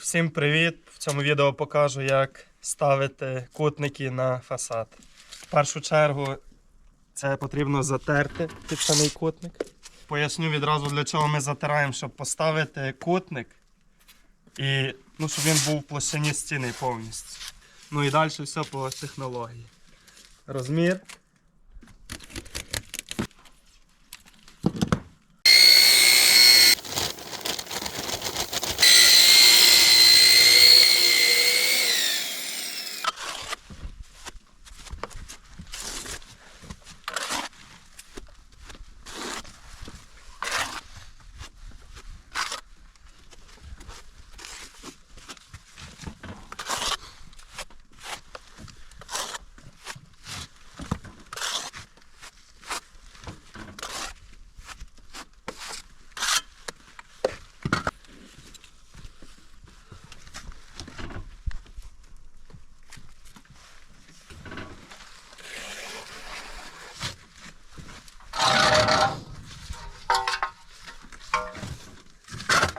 Всім привіт! В цьому відео покажу, як ставити кутники на фасад. В першу чергу це потрібно затерти під кутник. Поясню відразу, для чого ми затираємо, щоб поставити кутник і ну, щоб він був в площині стіни повністю. Ну і далі все по технології. Розмір.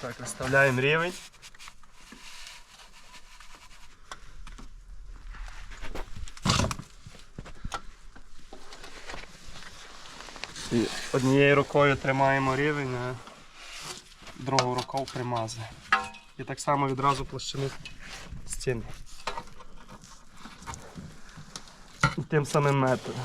Так, виставляємо рівень. І однією рукою тримаємо рівень, а другою рукою примазуємо. І так само відразу площину стіни. Тим самим методом.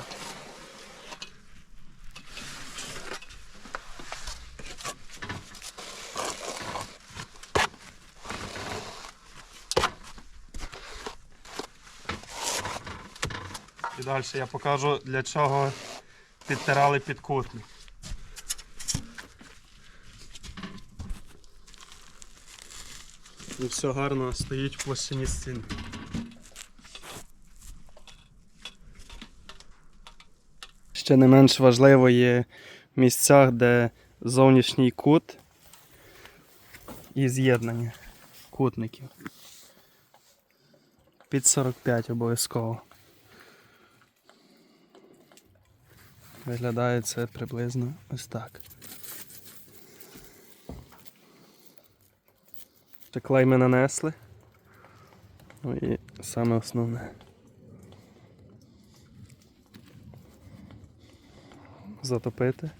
І далі я покажу для чого підтирали підкутник. І все гарно стоїть в площині стіни. Ще не менш важливо є в місцях, де зовнішній кут і з'єднання кутників. Під 45 обов'язково. Виглядає це приблизно ось так. Ще клей ми нанесли. Ну і саме основне. Затопити.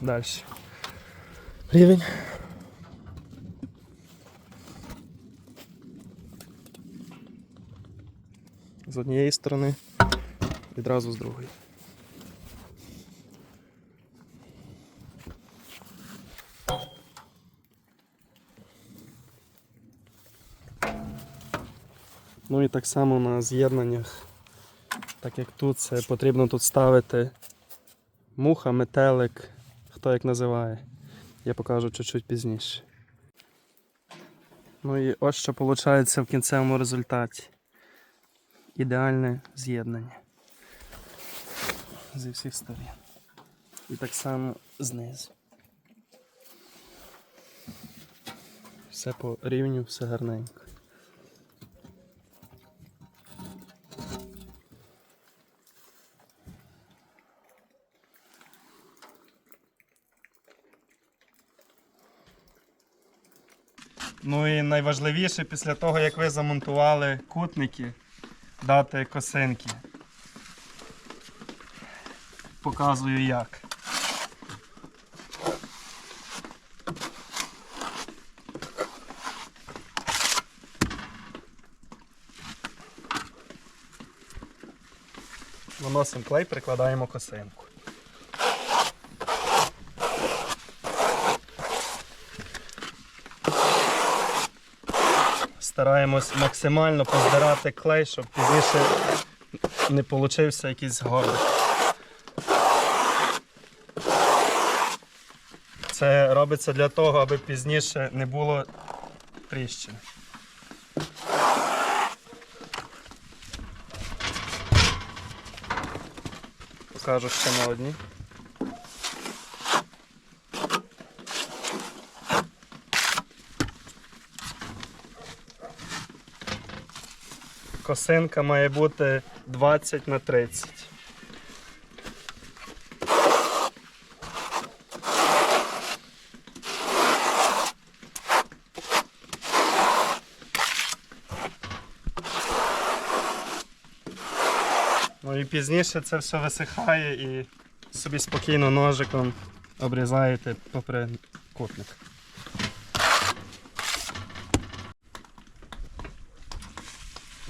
Далі. Рівень. З однієї сторони, відразу з другої. Ну і так само на з'єднаннях, так як тут, це потрібно тут ставити муха, метелик, хто як називає. Я покажу чуть-чуть пізніше. Ну і ось що виходить в кінцевому результаті ідеальне з'єднання зі всіх сторін. І так само знизу. Все по рівню, все гарненько. Ну і найважливіше після того, як ви замонтували кутники, дати косинки. Показую як. Наносимо клей, прикладаємо косинку. Стараємось максимально поздирати клей, щоб пізніше не получився якийсь горбик. Це робиться для того, аби пізніше не було тріщин. Покажу ще на одній. Косинка має бути 20 на 30. Ну і пізніше це все висихає і собі спокійно ножиком обрізаєте попри кутник.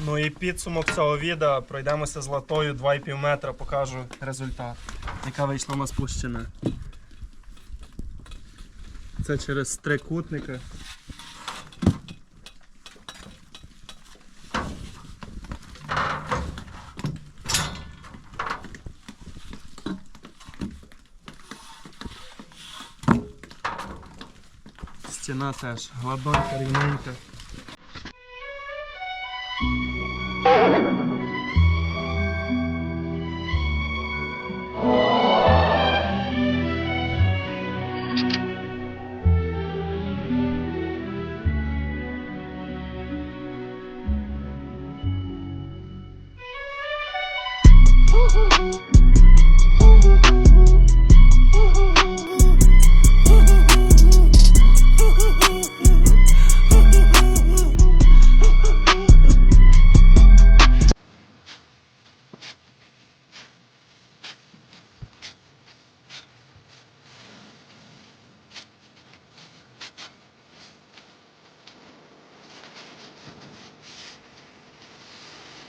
Ну і підсумок цього відео пройдемося з латою 2,5 метра, покажу результат. Яка вийшла у нас площина. Це через три кутника. Стіна теж гладонька, рівненька.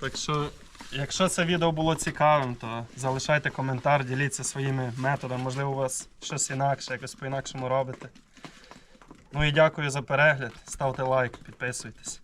Так що, якщо це відео було цікавим, то залишайте коментар, діліться своїми методами. Можливо, у вас щось інакше, якось по-інакшому робите. Ну і дякую за перегляд. Ставте лайк, підписуйтесь.